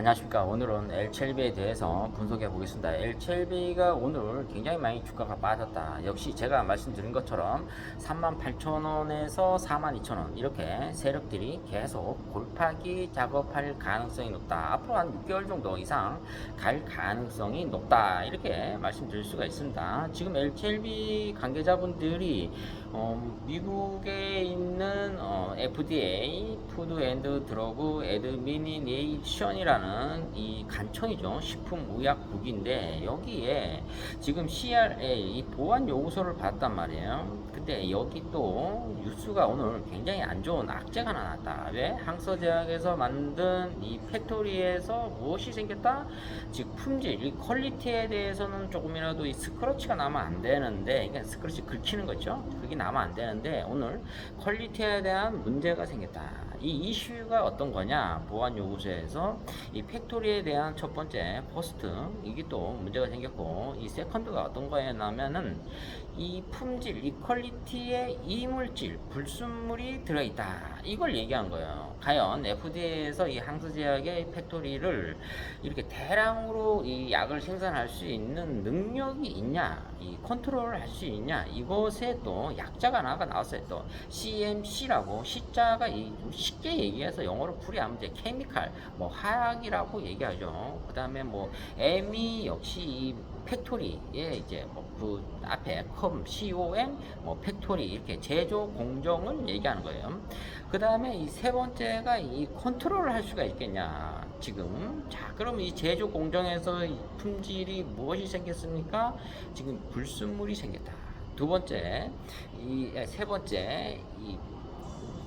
안녕하십니까. 오늘은 L7B에 대해서 분석해 보겠습니다. L7B가 오늘 굉장히 많이 주가가 빠졌다. 역시 제가 말씀드린 것처럼 38,000원에서 42,000원 이렇게 세력들이 계속 골파기 작업할 가능성이 높다. 앞으로 한 6개월 정도 이상 갈 가능성이 높다. 이렇게 말씀드릴 수가 있습니다. 지금 L7B 관계자분들이 어, 미국에 있는 어, FDA 푸드 앤드 드러그 애드미니네이션이라는 이 간청이죠 식품의약국인데 여기에 지금 CRA 이 보안 요구서를 받았단 말이에요. 근데 여기 또 뉴스가 오늘 굉장히 안 좋은 악재가 하나 났다. 왜 항서제약에서 만든 이 팩토리에서 무엇이 생겼다? 즉 품질, 이 퀄리티에 대해서는 조금이라도 이 스크러치가 나면 안 되는데, 그러니까 스크러치 긁히는 거죠. 그게 나면 안 되는데 오늘 퀄리티에 대한 문제가 생겼다. 이 이슈가 어떤 거냐? 보안 요구서에서 이 팩토리에 대한 첫 번째 퍼스트 이게 또 문제가 생겼고 이 세컨드가 어떤 거냐면은 이 품질, 이 퀄리티에 이물질, 불순물이 들어있다. 이걸 얘기한 거예요. 과연 FDA에서 이 항서제약의 팩토리를 이렇게 대량으로 이 약을 생산할 수 있는 능력이 있냐, 이 컨트롤을 할수 있냐, 이것에 또 약자가 하나가 나왔어요. 또 CMC라고 C자가 이좀 쉽게 얘기해서 영어로 풀이하면 이제 케미칼, 뭐 화학이라고 얘기하죠. 그 다음에 뭐 M이 역시 이 팩토리에 이제 뭐 그 앞에 컴, COM, 뭐 팩토리 이렇게 제조 공정을 얘기하는 거예요. 그 다음에 이 세 번째가 이 컨트롤을 할 수가 있겠냐. 지금 자 그럼 이 제조 공정에서 이 품질이 무엇이 생겼습니까? 지금 불순물이 생겼다. 두 번째 이 세 번째 이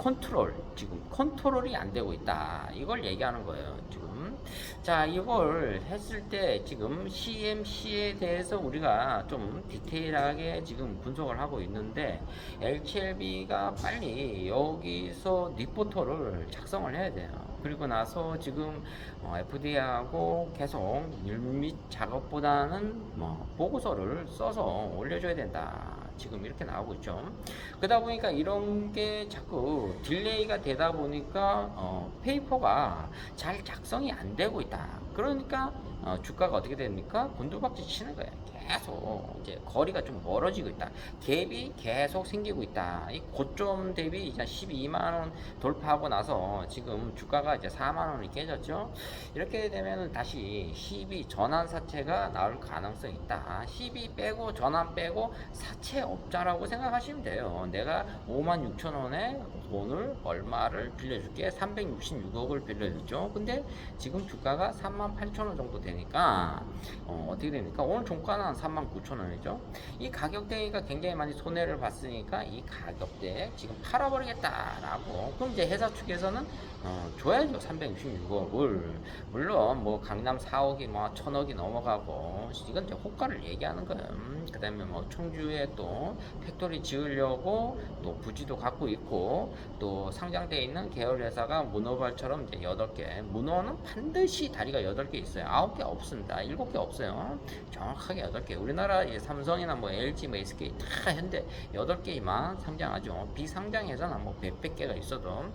컨트롤 지금 컨트롤이 안 되고 있다. 이걸 얘기하는 거예요 지금. 자 이걸 했을 때 지금 CMC에 대해서 우리가 좀 디테일하게 지금 분석을 하고 있는데 LCLB가 빨리 여기서 리포터를 작성을 해야 돼요. 그리고 나서 지금 어, FDA하고 계속 율밑 작업보다는 뭐 보고서를 써서 올려줘야 된다. 지금 이렇게 나오고 있죠. 그러다 보니까 이런 게 자꾸 딜레이가 되다 보니까 어, 페이퍼가 잘 작성이 안 되고 있다. 그러니까 어, 주가가 어떻게 됩니까? 곤두박질 치는 거예요. 계속 이제 거리가 좀 멀어지고 있다. 갭이 계속 생기고 있다. 이 고점 대비 이제 12만 원 돌파하고 나서 지금 주가가 이제 4만 원이 깨졌죠. 이렇게 되면은 다시 12 전환 사채가 나올 가능성이 있다. 12 빼고 전환 빼고 사채 업자라고 생각하시면 돼요. 내가 5만 6천 원에 돈을 얼마를 빌려줄게 366억을 빌려줬죠. 근데 지금 주가가 3만 8천 원 정도 되 니까 어, 어떻게 됩니까? 오늘 종가는 한 3만 9천 원이죠. 이 가격대가 굉장히 많이 손해를 봤으니까 이 가격대에 지금 팔아버리겠다라고 그럼 이제 회사 측에서는 어, 줘야죠 366억을 물론 뭐 강남 4억이 뭐 1000억이 넘어가고 이건 이제 호가를 얘기하는 거예요. 음, 그다음에 뭐 청주에 또 팩토리 지으려고 또 부지도 갖고 있고 또 상장돼 있는 계열 회사가 문어발처럼 이제 8개 문어는 반드시 다리가 8개 있어요. 9개 없습니다. 7개 없어요. 정확하게 8개. 우리나라 이제 삼성이나 뭐 LG 뭐 SK 다 현대 8개만 상장하죠. 비상장에서는 뭐 몇백 개가 있어도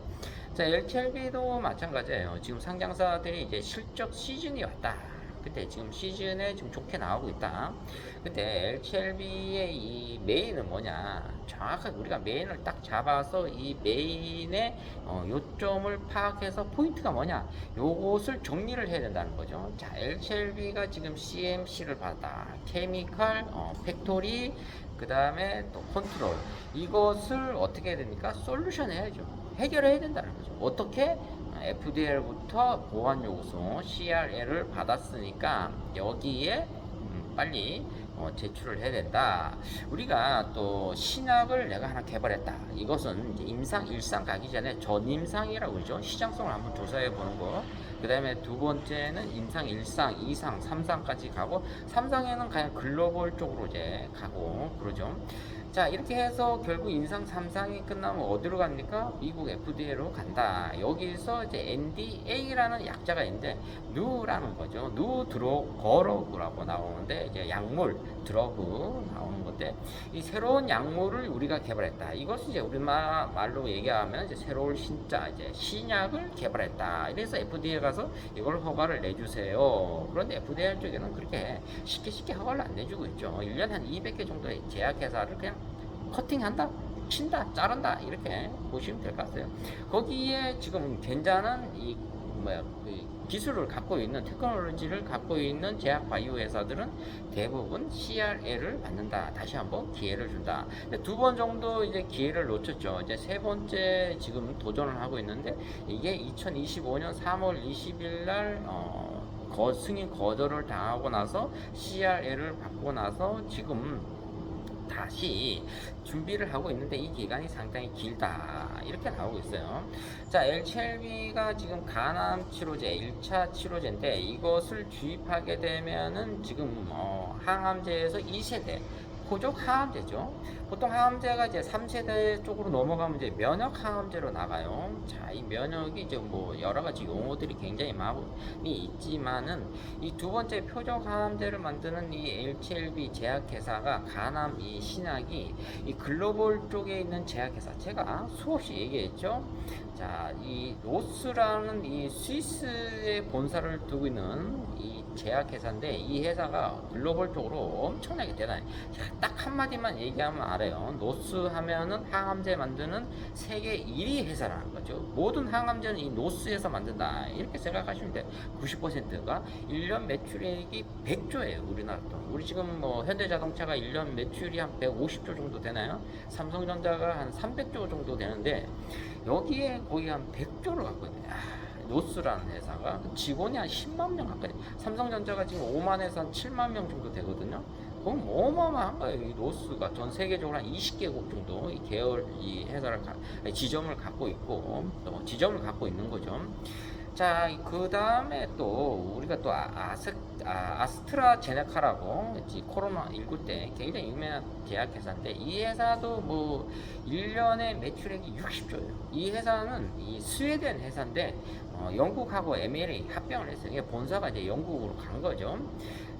자, LTLB도 마찬가지예요. 지금 상장사들이 이제 실적 시즌이 왔다. 그때 지금 시즌에 지금 좋게 나오고 있다. 근데 LTLB의 이 메인은 뭐냐? 정확하게 우리가 메인을 딱 잡아서 이 메인의 어, 요점을 파악해서 포인트가 뭐냐? 요것을 정리를 해야 된다는 거죠. 자, LTLB가 지금 CMC를 받았다. 케미칼, 어, 팩토리, 그 다음에 또 컨트롤. 이것을 어떻게 해야 됩니까? 솔루션 해야죠. 해결해야 된다는 거죠. 어떻게? FDL부터 보안 요구서 CRL을 받았으니까 여기에 음, 빨리 어, 제출을 해야 된다. 우리가 또 신약을 내가 하나 개발했다. 이것은 임상 일상 가기 전에 전임상이라고 그러죠. 시장성을 한번 조사해 보는 거. 그 다음에 두 번째는 임상 1상, 2상, 3상까지 가고 3상에는 그냥 글로벌 쪽으로 이제 가고 그러죠. 자 이렇게 해서 결국 인상 3상이 끝나면 어디로 갑니까? 미국 FDA로 간다. 여기서 이제 NDA라는 약자가 있는데 누라는 거죠. 누 드로거러그라고 나오는데 이제 약물 드러그 나오는 건데 이 새로운 약물을 우리가 개발했다. 이것은 이제 우리말 말로 얘기하면 이제 새로운 신자 이제 신약을 개발했다. 이래서 FDA 가서 이걸 허가를 내주세요. 그런데 FDA 쪽에는 그렇게 쉽게 쉽게 허가를 안 내주고 있죠. 1년에 한 200개 정도의 제약회사를 그냥 커팅한다. 친다, 자른다 이렇게 보시면 될 것 같아요. 거기에 지금 괜찮은 이 뭐야 그 기술을 갖고 있는 테크놀로지를 갖고 있는 제약 바이오 회사들은 대부분 CRL을 받는다. 다시 한번 기회를 준다. 두 번 정도 이제 기회를 놓쳤죠. 이제 세 번째 지금 도전을 하고 있는데 이게 2025년 3월 20일 날 어, 거, 승인 거절을 당하고 나서 CRL을 받고 나서 지금 다시 준비를 하고 있는데 이 기간이 상당히 길다. 이렇게 나오고 있어요. 자 LCLB가 지금 간암 치료제 1차 치료제인데 이것을 주입하게 되면은 지금 어, 항암제에서 2세대 포족 항암제죠. 보통 항암제가 이제 3세대 쪽으로 넘어가면 이제 면역 항암제로 나가요. 자, 이 면역이 이제 뭐 여러 가지 용어들이 굉장히 많이 있지만은 이 두 번째 표적 항암제를 만드는 이 LCLB 제약회사가 간암 이 신약이 이 글로벌 쪽에 있는 제약회사 제가 수없이 얘기했죠. 자, 이 노스라는 이 스위스에 본사를 두고 있는 이 제약회사인데 이 회사가 글로벌 쪽으로 엄청나게 대단해. 딱 한마디만 얘기하면 알아요. 노스 하면은 항암제 만드는 세계 1위 회사라는 거죠. 모든 항암제는 이 노스에서 만든다. 이렇게 생각하시면 돼요. 90%가 1년 매출액이 100조예요. 우리나라 돈. 우리 지금 뭐 현대자동차가 1년 매출이 한 150조 정도 되나요? 삼성전자가 한 300조 정도 되는데 여기에 거의 한 100조를 갖고 있네. 아, 노스라는 회사가 직원이 한 10만 명 가까이. 삼성전자가 지금 5만에서 한 7만 명 정도 되거든요. 그럼 어마어마한 거예요. 이 노스가 전 세계적으로 한 20개국 정도 이 계열 이 회사를 가, 지점을 갖고 있고 또 지점을 갖고 있는 거죠. 자, 그 다음에 또 우리가 또 아, 아스, 아, 아스트라제네카라고 이 코로나 19 때 굉장히 유명한 제약 회사인데 이 회사도 뭐 1년에 매출액이 60조예요. 이 회사는 이 스웨덴 회사인데 어, 영국하고 MLA 합병을 했어요. 이게 본사가 이제 영국으로 간 거죠.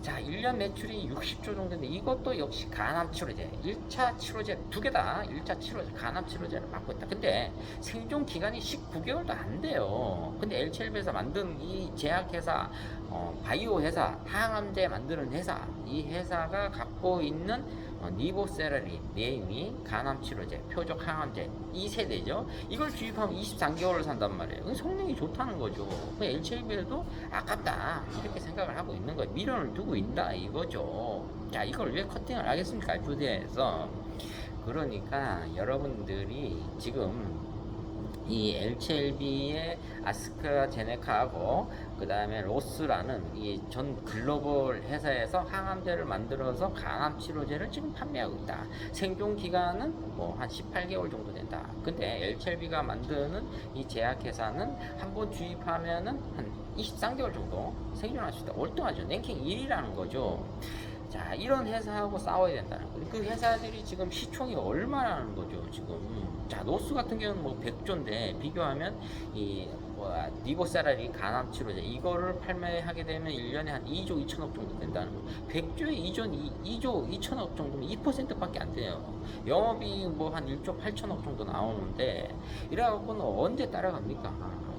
자, 1년 매출이 60조 정도인데 이것도 역시 간암 치료제, 1차 치료제 두 개 다. 1차 치료제, 간암 치료제를 맡고 있다. 근데 생존 기간이 19개월도 안 돼요. 근데 엘첼베에서 만든 이 제약회사, 어, 바이오 회사, 항암제 만드는 회사, 이 회사가 갖고 있는 어, 니보세라리 네임이 간암 치료제, 표적 항암제 2세대죠. 이걸 주입하면 23개월을 산단 말이에요. 그 성능이 좋다는 거죠. 그 LCLB에도 아깝다 이렇게 생각을 하고 있는 거예요. 미련을 두고 있다 이거죠. 자 이걸 왜 커팅을 하겠습니까? FDA에서 그러니까 여러분들이 지금 이 LCLB의 아스트라제네카하고 그 다음에 로스라는 이 전 글로벌 회사에서 항암제를 만들어서 간암 치료제를 지금 판매하고 있다. 생존 기간은 뭐 한 18개월 정도 된다. 근데 LCLB가 만드는 이 제약회사는 한 번 주입하면은 한 23개월 정도 생존할 수 있다. 월등하죠. 랭킹 1위라는 거죠. 자, 이런 회사하고 싸워야 된다는 거예요. 그 회사들이 지금 시총이 얼마라는 거죠, 지금. 자, 노스 같은 경우는 뭐 100조인데, 비교하면, 이, 뭐, 니보사라리 간암 치료제, 이거를 판매하게 되면 1년에 한 2조 2천억 정도 된다는 거예요. 100조에 2조, 2, 조 2천억 정도면 2%밖에 안 돼요. 영업이 뭐 한 1조 8천억 정도 나오는데, 이래갖고는 언제 따라갑니까?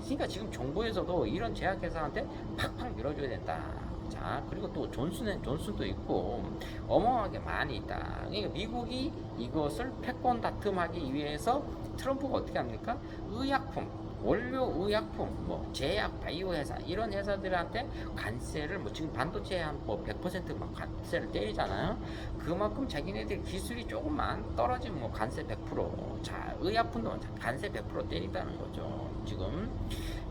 그러니까 지금 정부에서도 이런 제약회사한테 팍팍 밀어줘야 된다. 자, 그리고 또 존슨은 존슨도 있고 어마어마하게 많이 있다. 그러니까 미국이 이것을 패권 다툼하기 위해서 트럼프가 어떻게 합니까? 의약품, 원료 의약품, 뭐 제약, 바이오 회사 이런 회사들한테 관세를 뭐 지금 반도체 한뭐 100%막 관세를 때리잖아요. 그만큼 자기네들 기술이 조금만 떨어지면 뭐 관세 100%. 자, 의약품도 관세 100% 때린다는 거죠. 지금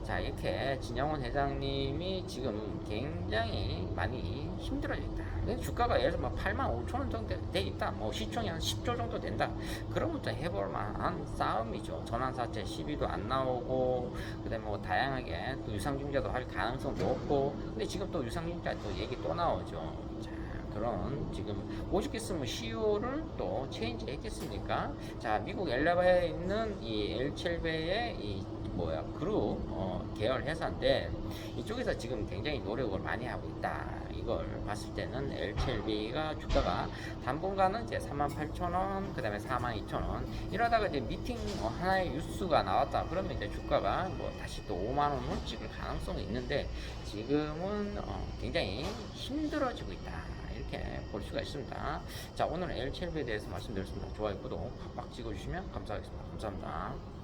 자 이렇게 진영원 회장님이 지금 굉장히 많이 힘들어져 있다. 주가가 예를 들어 8만 5천 원 정도 돼 있다. 뭐 시총이 한 10조 정도 된다. 그러면부터 해볼 만한 싸움이죠. 전환사채 시비도 안 나오고 그다음에 뭐 다양하게 또 유상증자도 할 가능성 높고 근데 지금 또 유상증자 또 얘기 또 나오죠. 자 그런 지금 오죽했으면 CEO를 또 체인지 했겠습니까? 자, 미국 엘라바에 있는 이 엘첼베의 이 뭐야 그룹 어, 계열 회사인데 이쪽에서 지금 굉장히 노력을 많이 하고 있다. 이걸 봤을 때는 엘첼비가 주가가 당분간은 이제 38,000원, 그 다음에 42,000원 이러다가 이제 미팅 뭐 하나의 뉴스가 나왔다. 그러면 이제 주가가 뭐 다시 또 5만 원을 찍을 가능성이 있는데 지금은 어, 굉장히 힘들어지고 있다. 이렇게 볼 수가 있습니다. 자, 오늘 엘첼비에 대해서 말씀드렸습니다. 좋아요, 구독 팍팍 찍어주시면 감사하겠습니다. 감사합니다.